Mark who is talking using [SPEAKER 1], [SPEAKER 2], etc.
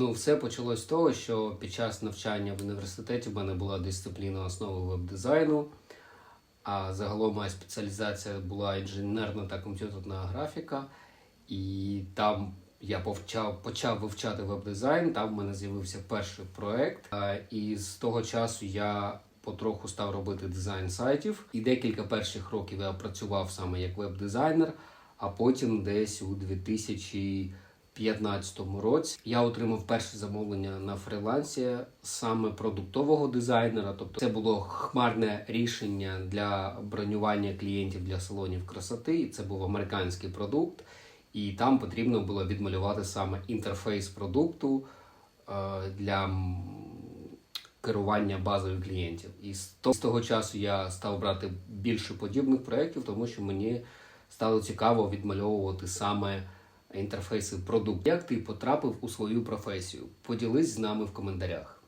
[SPEAKER 1] Ну, все почалось з того, що під час навчання в університеті в мене була дисципліна основи веб-дизайну. А загалом моя спеціалізація була інженерна та комп'ютерна графіка. І там я почав, почав вивчати веб-дизайн, там в мене з'явився перший проект. І з того часу я потроху став робити дизайн сайтів. І декілька перших років я працював саме як веб-дизайнер, а потім десь у 2015 році я отримав перше замовлення на фрилансі саме продуктового дизайнера. Тобто це було хмарне рішення для бронювання клієнтів для салонів красоти. Це був американський продукт, і там потрібно було відмалювати саме інтерфейс продукту е, для керування базою клієнтів. І з того, часу я став брати більше подібних проєктів, тому що мені стало цікаво відмальовувати саме інтерфейси продукту. Як ти потрапив у свою професію? Поділись з нами в коментарях.